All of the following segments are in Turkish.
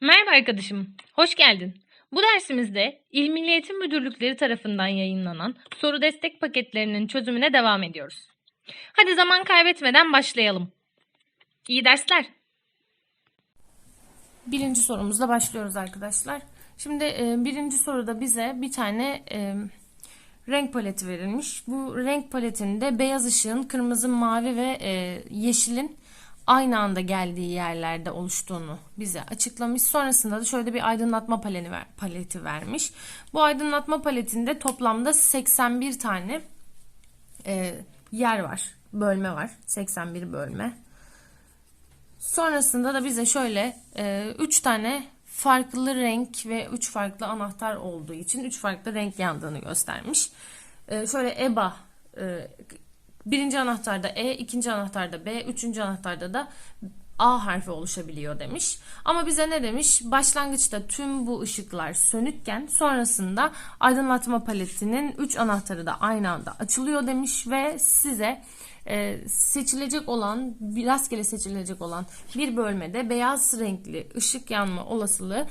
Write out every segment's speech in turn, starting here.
Merhaba arkadaşım, hoş geldin. Bu dersimizde İl Milli Eğitim Müdürlükleri tarafından yayınlanan soru destek paketlerinin çözümüne devam ediyoruz. Hadi zaman kaybetmeden başlayalım. İyi dersler. Birinci sorumuzla başlıyoruz arkadaşlar. Şimdi e, birinci soruda bize bir tane e, renk paleti verilmiş. Bu renk paletinde beyaz ışığın kırmızı, mavi ve e, yeşilin aynı anda geldiği yerlerde oluştuğunu bize açıklamış. Sonrasında da şöyle bir aydınlatma paleti, ver, paleti vermiş. Bu aydınlatma paletinde toplamda 81 tane e, yer var, bölme var. 81 bölme. Sonrasında da bize şöyle 3 tane farklı renk ve 3 farklı anahtar olduğu için 3 farklı renk yandığını göstermiş. E, şöyle EBA e, birinci anahtarda E, ikinci anahtarda B, üçüncü anahtarda da A harfi oluşabiliyor demiş. Ama bize ne demiş? Başlangıçta tüm bu ışıklar sönükken sonrasında aydınlatma paletinin 3 anahtarı da aynı anda açılıyor demiş ve size e, seçilecek olan, rastgele seçilecek olan bir bölmede beyaz renkli ışık yanma olasılığı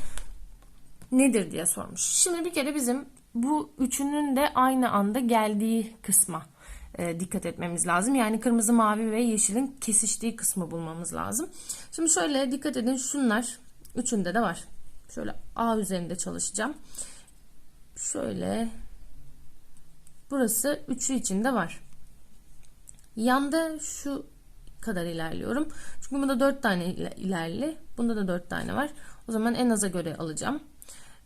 nedir diye sormuş. Şimdi bir kere bizim bu üçünün de aynı anda geldiği kısma e, dikkat etmemiz lazım. Yani kırmızı, mavi ve yeşilin kesiştiği kısmı bulmamız lazım. Şimdi şöyle dikkat edin şunlar üçünde de var. Şöyle A üzerinde çalışacağım. Şöyle burası üçü içinde var. Yanda şu kadar ilerliyorum. Çünkü bunda 4 tane ilerli. Bunda da 4 tane var. O zaman en aza göre alacağım.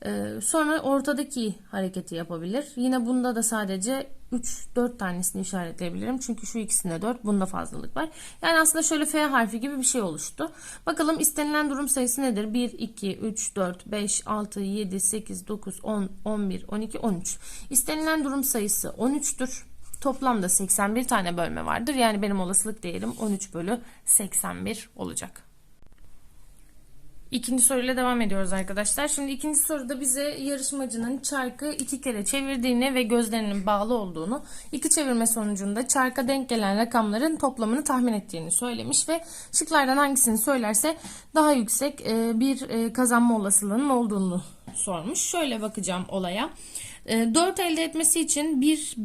Ee, sonra ortadaki hareketi yapabilir. Yine bunda da sadece 3-4 tanesini işaretleyebilirim. Çünkü şu ikisinde 4, bunda fazlalık var. Yani aslında şöyle F harfi gibi bir şey oluştu. Bakalım istenilen durum sayısı nedir? 1, 2, 3, 4, 5, 6, 7, 8, 9, 10, 11, 12, 13. İstenilen durum sayısı 13'tür. Toplamda 81 tane bölme vardır. Yani benim olasılık değerim 13 bölü 81 olacak. İkinci soruyla devam ediyoruz arkadaşlar. Şimdi ikinci soruda bize yarışmacının çarkı iki kere çevirdiğini ve gözlerinin bağlı olduğunu, iki çevirme sonucunda çarka denk gelen rakamların toplamını tahmin ettiğini söylemiş ve şıklardan hangisini söylerse daha yüksek e, bir e, kazanma olasılığının olduğunu sormuş. Şöyle bakacağım olaya. 4 elde etmesi için 1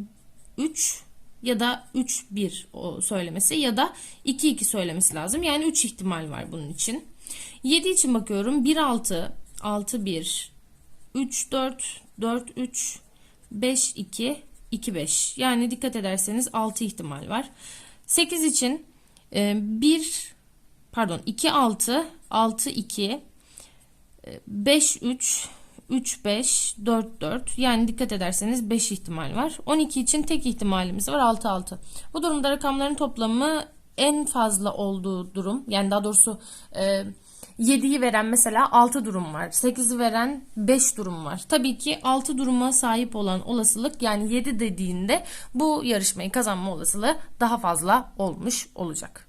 3 ya da 3 1 o söylemesi ya da 2 2 söylemesi lazım. Yani 3 ihtimal var bunun için. 7 için bakıyorum. 1 6 6 1 3 4 4 3 5 2 2 5. Yani dikkat ederseniz 6 ihtimal var. 8 için 1 pardon 2 6 6 2 5 3 3 5 4 4 yani dikkat ederseniz 5 ihtimal var. 12 için tek ihtimalimiz var. 6 6. Bu durumda rakamların toplamı en fazla olduğu durum yani daha doğrusu e, 7'yi veren mesela 6 durum var. 8'i veren 5 durum var. Tabii ki 6 duruma sahip olan olasılık yani 7 dediğinde bu yarışmayı kazanma olasılığı daha fazla olmuş olacak.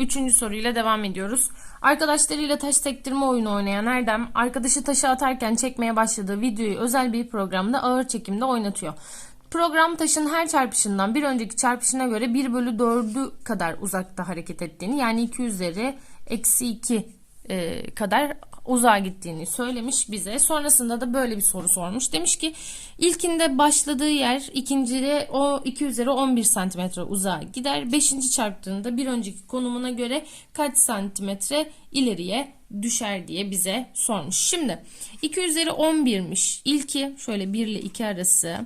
Üçüncü soruyla devam ediyoruz. Arkadaşlarıyla taş sektirme oyunu oynayan Erdem, arkadaşı taşı atarken çekmeye başladığı videoyu özel bir programda ağır çekimde oynatıyor. Program taşın her çarpışından bir önceki çarpışına göre 1 bölü 4'ü kadar uzakta hareket ettiğini yani 2 üzeri eksi 2 e, kadar uzağa gittiğini söylemiş bize. Sonrasında da böyle bir soru sormuş. Demiş ki ilkinde başladığı yer ikincide o 2 üzeri 11 santimetre uzağa gider. Beşinci çarptığında bir önceki konumuna göre kaç santimetre ileriye düşer diye bize sormuş. Şimdi 2 üzeri 11'miş. İlki şöyle 1 ile 2 arası.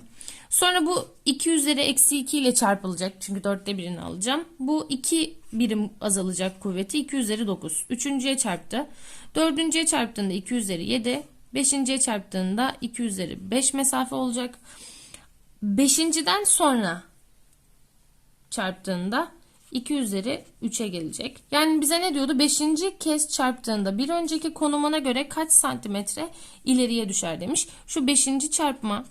Sonra bu 2 üzeri eksi 2 ile çarpılacak. Çünkü 4'te birini alacağım. Bu 2 birim azalacak kuvveti. 2 üzeri 9. Üçüncüye çarptı. Dördüncüye çarptığında 2 üzeri 7. Beşinciye çarptığında 2 üzeri 5 mesafe olacak. Beşinciden sonra çarptığında 2 üzeri 3'e gelecek. Yani bize ne diyordu? Beşinci kez çarptığında bir önceki konumuna göre kaç santimetre ileriye düşer demiş. Şu beşinci çarpma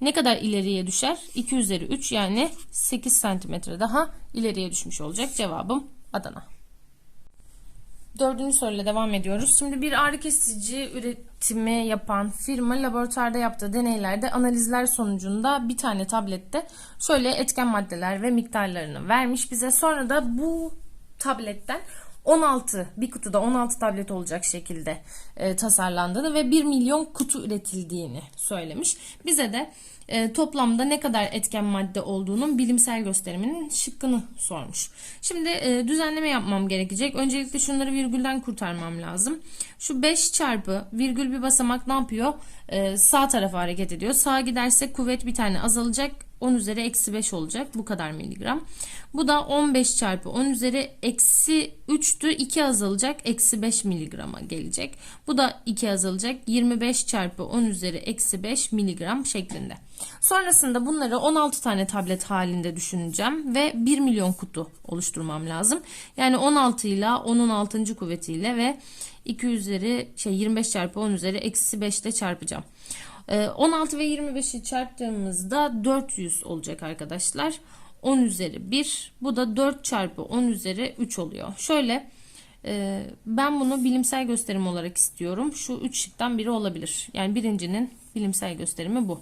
ne kadar ileriye düşer? 2 üzeri 3 yani 8 santimetre daha ileriye düşmüş olacak. Cevabım Adana. Dördüncü soruyla devam ediyoruz. Şimdi bir ağrı kesici üretimi yapan firma laboratuvarda yaptığı deneylerde analizler sonucunda bir tane tablette şöyle etken maddeler ve miktarlarını vermiş bize. Sonra da bu tabletten 16 bir kutuda 16 tablet olacak şekilde e, tasarlandığını ve 1 milyon kutu üretildiğini söylemiş. Bize de e, toplamda ne kadar etken madde olduğunun bilimsel gösteriminin şıkkını sormuş. Şimdi e, düzenleme yapmam gerekecek. Öncelikle şunları virgülden kurtarmam lazım. Şu 5 çarpı virgül bir basamak ne yapıyor? E, sağ tarafa hareket ediyor. Sağa giderse kuvvet bir tane azalacak. 10 üzeri eksi 5 olacak. Bu kadar miligram. Bu da 15 çarpı 10 üzeri eksi 3'tü. 2 azalacak. Eksi 5 miligrama gelecek. Bu da 2 azalacak. 25 çarpı 10 üzeri eksi 5 miligram şeklinde. Sonrasında bunları 16 tane tablet halinde düşüneceğim ve 1 milyon kutu oluşturmam lazım. Yani 16 ile 10'un 6. kuvvetiyle ve 2 üzeri şey 25 çarpı 10 üzeri eksi 5 ile çarpacağım. Ee, 16 ve 25'i çarptığımızda 400 olacak arkadaşlar. 10 üzeri 1 bu da 4 çarpı 10 üzeri 3 oluyor. Şöyle e, ben bunu bilimsel gösterim olarak istiyorum. Şu 3 şıktan biri olabilir. Yani birincinin bilimsel gösterimi bu.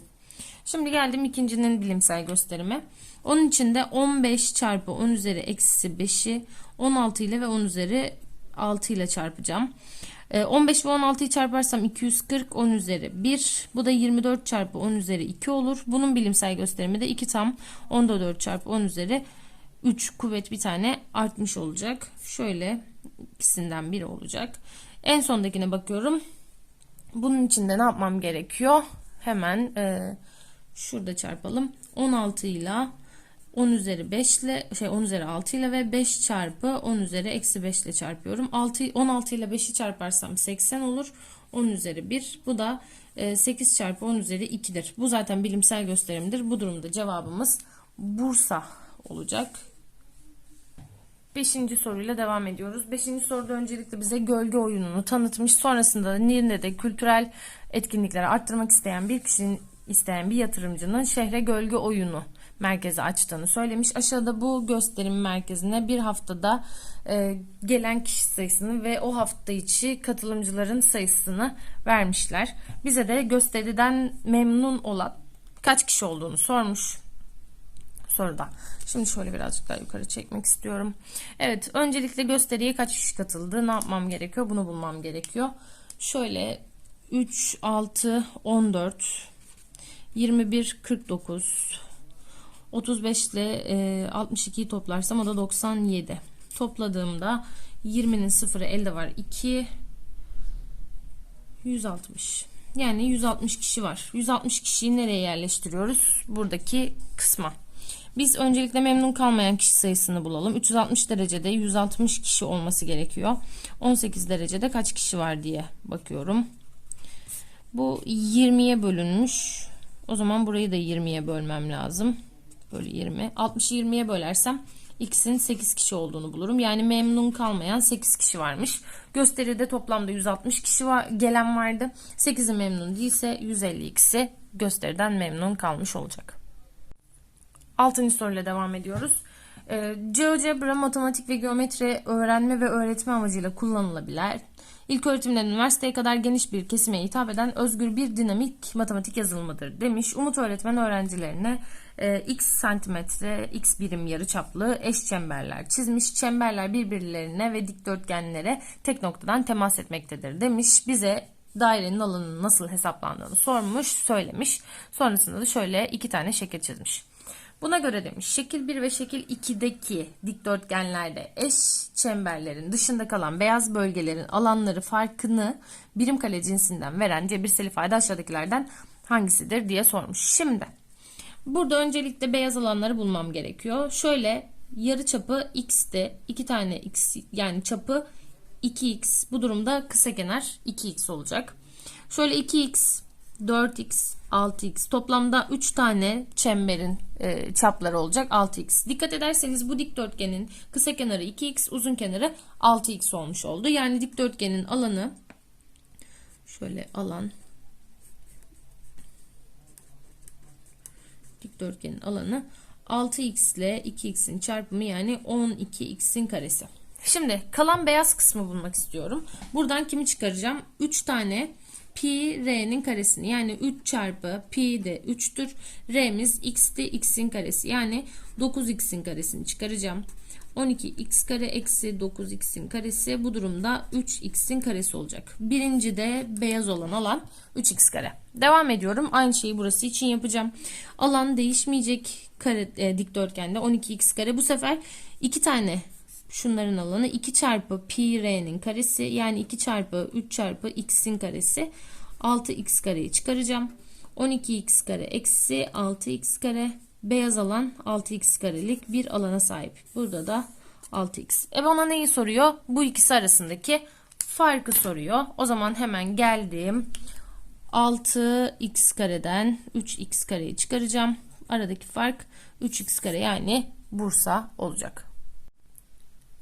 Şimdi geldim ikincinin bilimsel gösterimi. Onun için de 15 çarpı 10 üzeri eksi 5'i 16 ile ve 10 üzeri 6 ile çarpacağım. Ee, 15 ve 16'yı çarparsam 240 10 üzeri 1. Bu da 24 çarpı 10 üzeri 2 olur. Bunun bilimsel gösterimi de 2 tam 10'da 4 çarpı 10 üzeri 3 kuvvet bir tane artmış olacak. Şöyle ikisinden biri olacak. En sondakine bakıyorum. Bunun için de ne yapmam gerekiyor? Hemen e, şurada çarpalım. 16 ile 10 üzeri 5 ile şey 10 üzeri 6 ile ve 5 çarpı 10 üzeri eksi 5 ile çarpıyorum. 6, 16 ile 5'i çarparsam 80 olur. 10 üzeri 1. Bu da e, 8 çarpı 10 üzeri 2'dir. Bu zaten bilimsel gösterimdir. Bu durumda cevabımız Bursa olacak. Beşinci soruyla devam ediyoruz. Beşinci soruda öncelikle bize gölge oyununu tanıtmış. Sonrasında da Nirne'de kültürel etkinlikleri arttırmak isteyen bir kişinin isteyen bir yatırımcının şehre gölge oyunu merkezi açtığını söylemiş. Aşağıda bu gösterim merkezine bir haftada e, gelen kişi sayısını ve o hafta içi katılımcıların sayısını vermişler. Bize de gösteriden memnun olan kaç kişi olduğunu sormuş soruda. Şimdi şöyle birazcık daha yukarı çekmek istiyorum. Evet, öncelikle gösteriye kaç kişi katıldı? Ne yapmam gerekiyor? Bunu bulmam gerekiyor. Şöyle 3 6 14 21 49 35 ile e, 62'yi toplarsam o da 97. Topladığımda 20'nin sıfırı elde var 2 160. Yani 160 kişi var. 160 kişiyi nereye yerleştiriyoruz? Buradaki kısma. Biz öncelikle memnun kalmayan kişi sayısını bulalım. 360 derecede 160 kişi olması gerekiyor. 18 derecede kaç kişi var diye bakıyorum. Bu 20'ye bölünmüş. O zaman burayı da 20'ye bölmem lazım. Böyle 20. 60'ı 20'ye bölersem x'in 8 kişi olduğunu bulurum. Yani memnun kalmayan 8 kişi varmış. Gösteride toplamda 160 kişi var, gelen vardı. 8'i memnun değilse 152'si gösteriden memnun kalmış olacak. Altıncı soruyla devam ediyoruz. Ee, GeoGebra matematik ve geometri öğrenme ve öğretme amacıyla kullanılabilir. İlk öğretimden üniversiteye kadar geniş bir kesime hitap eden özgür bir dinamik matematik yazılımıdır demiş. Umut öğretmen öğrencilerine e, x santimetre, x birim yarıçaplı eş çemberler çizmiş. Çemberler birbirlerine ve dikdörtgenlere tek noktadan temas etmektedir demiş. Bize dairenin alanının nasıl hesaplandığını sormuş, söylemiş. Sonrasında da şöyle iki tane şekil çizmiş. Buna göre demiş şekil 1 ve şekil 2'deki dikdörtgenlerde eş çemberlerin dışında kalan beyaz bölgelerin alanları farkını birim kare cinsinden veren cebirsel ifade aşağıdakilerden hangisidir diye sormuş. Şimdi burada öncelikle beyaz alanları bulmam gerekiyor. Şöyle yarı çapı x'te iki tane x yani çapı 2x bu durumda kısa kenar 2x olacak. Şöyle 2x 4x, 6x toplamda 3 tane çemberin e, çapları olacak 6x. Dikkat ederseniz bu dikdörtgenin kısa kenarı 2x, uzun kenarı 6x olmuş oldu. Yani dikdörtgenin alanı şöyle alan dikdörtgenin alanı 6x ile 2x'in çarpımı yani 12x'in karesi. Şimdi kalan beyaz kısmı bulmak istiyorum. Buradan kimi çıkaracağım? 3 tane pi r'nin karesini yani 3 çarpı pi de 3'tür. R'miz x'ti x'in karesi yani 9x'in karesini çıkaracağım. 12x kare eksi 9x'in karesi bu durumda 3x'in karesi olacak. Birinci de beyaz olan alan 3x kare. Devam ediyorum. Aynı şeyi burası için yapacağım. Alan değişmeyecek kare, e, dikdörtgende 12x kare. Bu sefer iki tane şunların alanı 2 çarpı pi r'nin karesi yani 2 çarpı 3 çarpı x'in karesi 6x kareyi çıkaracağım. 12x kare eksi 6x kare beyaz alan 6x karelik bir alana sahip. Burada da 6x. E bana neyi soruyor? Bu ikisi arasındaki farkı soruyor. O zaman hemen geldim. 6x kareden 3x kareyi çıkaracağım. Aradaki fark 3x kare yani Bursa olacak.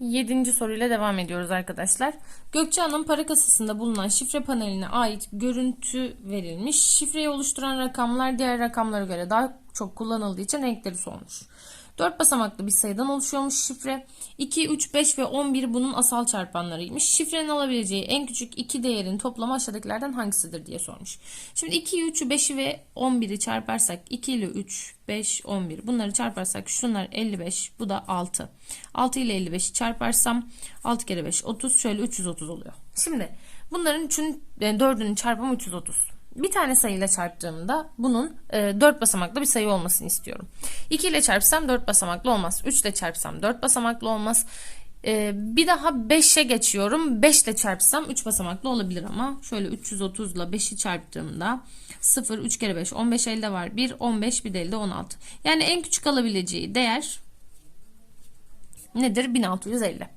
Yedinci soruyla devam ediyoruz arkadaşlar. Gökçehan'ın para kasasında bulunan şifre paneline ait görüntü verilmiş. Şifreyi oluşturan rakamlar diğer rakamlara göre daha çok kullanıldığı için renkleri solmuş. 4 basamaklı bir sayıdan oluşuyormuş şifre. 2, 3, 5 ve 11 bunun asal çarpanlarıymış. Şifrenin alabileceği en küçük iki değerin toplamı aşağıdakilerden hangisidir diye sormuş. Şimdi 2'yi, 3'ü, 5'i ve 11'i çarparsak 2 ile 3, 5, 11 bunları çarparsak şunlar 55 bu da 6. 6 ile 55'i çarparsam 6 kere 5 30 şöyle 330 oluyor. Şimdi bunların üçün, e, dördünün çarpımı 330. Bir tane sayıyla çarptığımda bunun e, 4 basamaklı bir sayı olmasını istiyorum. 2 ile çarpsam 4 basamaklı olmaz. 3 ile çarpsam 4 basamaklı olmaz. E, bir daha 5'e geçiyorum. 5 ile çarpsam 3 basamaklı olabilir ama şöyle 330 ile 5'i çarptığımda 0, 3 kere 5, 15 elde var. 1, 15, bir de elde 16. Yani en küçük alabileceği değer nedir? 1650.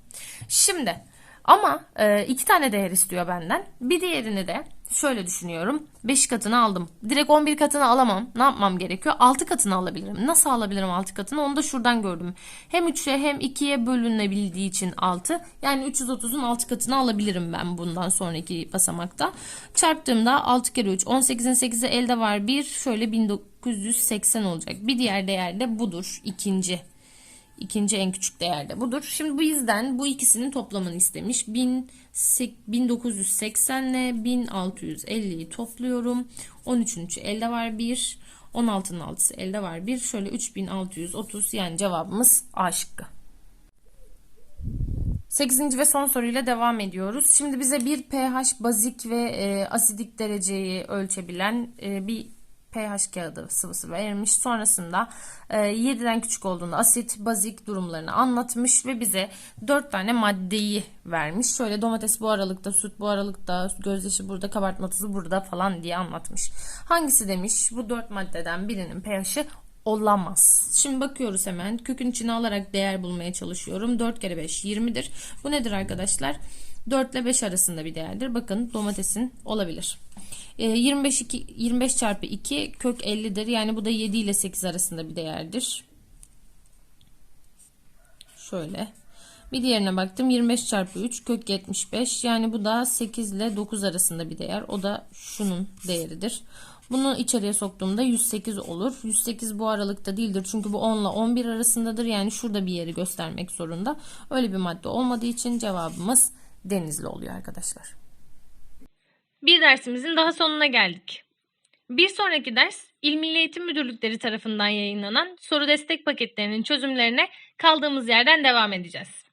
Şimdi ama e, iki tane değer istiyor benden. Bir diğerini de şöyle düşünüyorum. 5 katını aldım. Direkt 11 katını alamam. Ne yapmam gerekiyor? 6 katını alabilirim. Nasıl alabilirim 6 katını? Onu da şuradan gördüm. Hem 3'e hem 2'ye bölünebildiği için 6. Yani 330'un 6 katını alabilirim ben bundan sonraki basamakta. Çarptığımda 6 kere 3. 18'in 8'i elde var. 1 şöyle 1980 olacak. Bir diğer değer de budur. ikinci. İkinci en küçük değer de budur. Şimdi bu yüzden bu ikisinin toplamını istemiş. 1000, 1980 ile 1650'yi topluyorum. 13'ün 3'ü elde var 1. 16'nın 6'sı elde var 1. Şöyle 3630 yani cevabımız A şıkkı. 8. ve son soruyla devam ediyoruz. Şimdi bize bir pH bazik ve e, asidik dereceyi ölçebilen e, bir pH kağıdı sıvısı verilmiş. Sonrasında e, 7'den küçük olduğunda asit, bazik durumlarını anlatmış ve bize 4 tane maddeyi vermiş. Şöyle domates bu aralıkta, süt bu aralıkta, gözyaşı burada, kabartma tuzu burada falan diye anlatmış. Hangisi demiş? Bu 4 maddeden birinin pH'i olamaz. Şimdi bakıyoruz hemen. Kökün içine alarak değer bulmaya çalışıyorum. 4 kere 5 20'dir. Bu nedir arkadaşlar? 4 ile 5 arasında bir değerdir. Bakın domatesin olabilir. 25, 2, 25 çarpı 2 kök 50'dir. Yani bu da 7 ile 8 arasında bir değerdir. Şöyle. Bir diğerine baktım. 25 çarpı 3 kök 75. Yani bu da 8 ile 9 arasında bir değer. O da şunun değeridir. Bunu içeriye soktuğumda 108 olur. 108 bu aralıkta değildir. Çünkü bu 10 ile 11 arasındadır. Yani şurada bir yeri göstermek zorunda. Öyle bir madde olmadığı için cevabımız denizli oluyor arkadaşlar. Bir dersimizin daha sonuna geldik. Bir sonraki ders İl Milli Eğitim Müdürlükleri tarafından yayınlanan soru destek paketlerinin çözümlerine kaldığımız yerden devam edeceğiz.